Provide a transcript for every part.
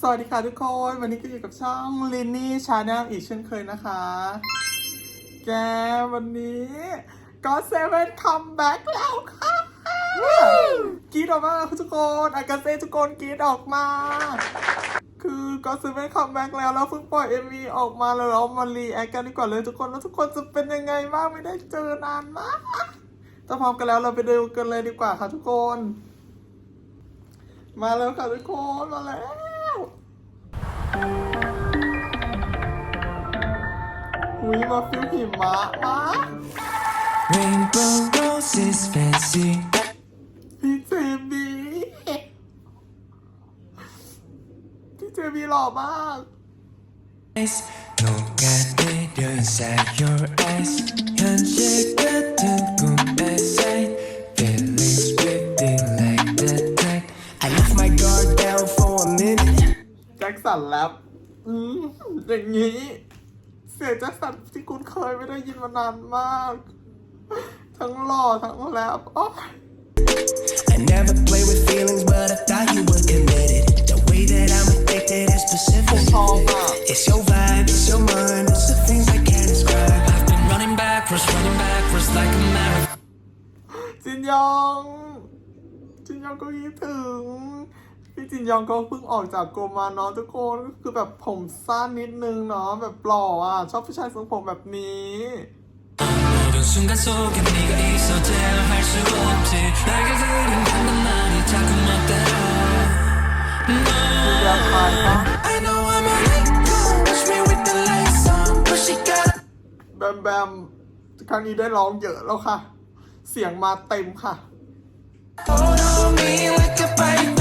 สวัสดีค่ะทุกคน วันนี้ก็อยู่กับช่องลินนี่ชาแนลอีกเช่นเคยนะคะ แกวันนี้ก็เซเว่นคัมแบ็กแล้วค่ะกรีดออกมาทุกคนอากาเซทุกคนกรีดออกมา คือก็เซเว่นคัมแบ็กแล้วแล้วเพิ่งปล่อยเอ็มวีออกมาแล้วเรามารีแอคกันดีกว่าเลยทุกคนว่าทุกคนจะเป็นยังไงบ้างไม่ได้เจอนานมากถ้าพร้อมกันแล้วเราไปดูกันเลยดีกว่าค่ะทุกคน มาแล้วค่ะทุกคนมาแล้ว อุ้ยมาฟิวหิมะมา Rainbow roses fancy พี่เจบีพี่เจบีหล่อมาก eyes 녹아내려 inside your eyes 현실 같 สันแรปอืมอย่างนี้ เสียงแจ็คสันที่คุณเคยไม่ได้ยินมานานมาก ทั้งหล่อทั้งแรปโอ้ I never play with feelings but I thought you were committed The way that I'm addicted is specific It's your vibe, it's your mind, it's the things I can't describe I've been running backwards, running backwards like a marathon จินยอง จินยองก็คิดถึง พี่จินยองก็เพิ่งออกจากโกมาเนาะทุกคน คือแบบผมสั้นนิดนึงเนาะแบบหล่ออ่ะ ชอบผู้ชายทรงผมแบบนี้ 모든 순간 속에 네가 있어 대화할 수 없지 날개 그린 방금만이 자꾸 멋대로 อยากถ่ายปะ I know I'm a icon Watch me with the lights on But she got แบมแบมครั้งนี้ได้ร้องเยอะแล้วค่ะ เสียงมาเต็มค่ะ hold on me like a python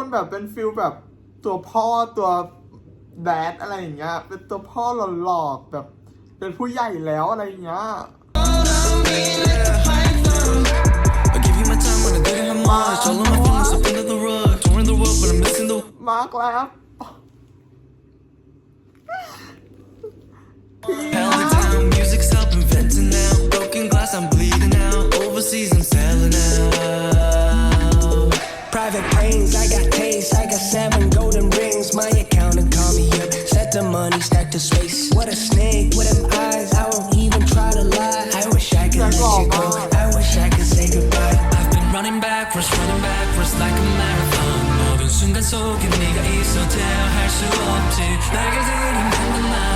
คนแบบเป็นฟิลแบบตัวพ่อตัวแดดอะไรอย่างเงี้ย เป็นตัวพ่อหล่อๆแบบ เป็นผู้ใหญ่แล้วอะไรอย่างเงี้ย I give you my time when I didn't have much. All of my feelings up under the rug. Touring the world, but I'm missing the มาร์กแล้ว held it down. Music's helping venting now. Broken glass, I'm bleeding out. Overseas, I'm selling out. Private planes, I got taste. I got seven golden rings. My accountant call me up. Set the money, stack the space. What a snake with them eyes. I won't even try to lie. I wish I could let you go. I wish I could say goodbye. I've been running backwards, running backwards like a marathon. 모든 순간 속에 네가 있어 대화할 수 없지. 날개 그린 방금만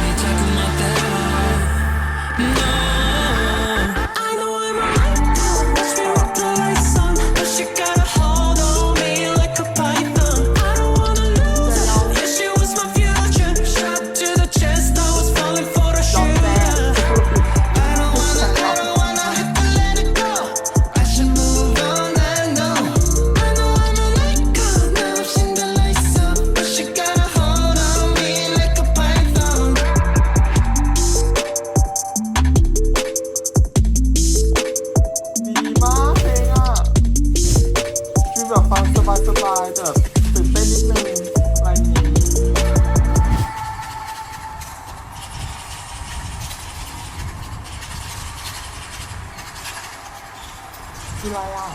คืออะไรอะ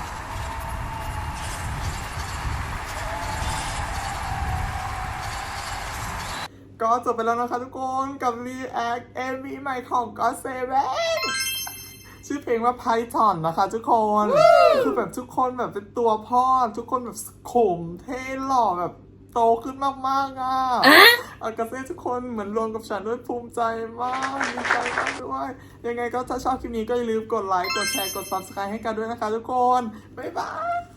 ก็จบไปแล้วนะคะทุกคนกับ React MV ใหม่ของ God Seven ชื่อเพลงว่า Python นะคะทุกคน คือแบบทุกคนแบบเป็นตัวพ่อ ทุกคนแบบขมเท่หล่อแบบ โตขึ้นมากๆอะอากาเซ่ทุกคนเหมือนรวมกับฉันด้วยภูมิใจมากดีใจมากด้วย ยังไงก็ถ้าชอบคลิปนี้ก็อย่าลืมกดไลค์ กดแชร์ กด Subscribe ให้กันด้วยนะคะทุกคน บ๊ายบาย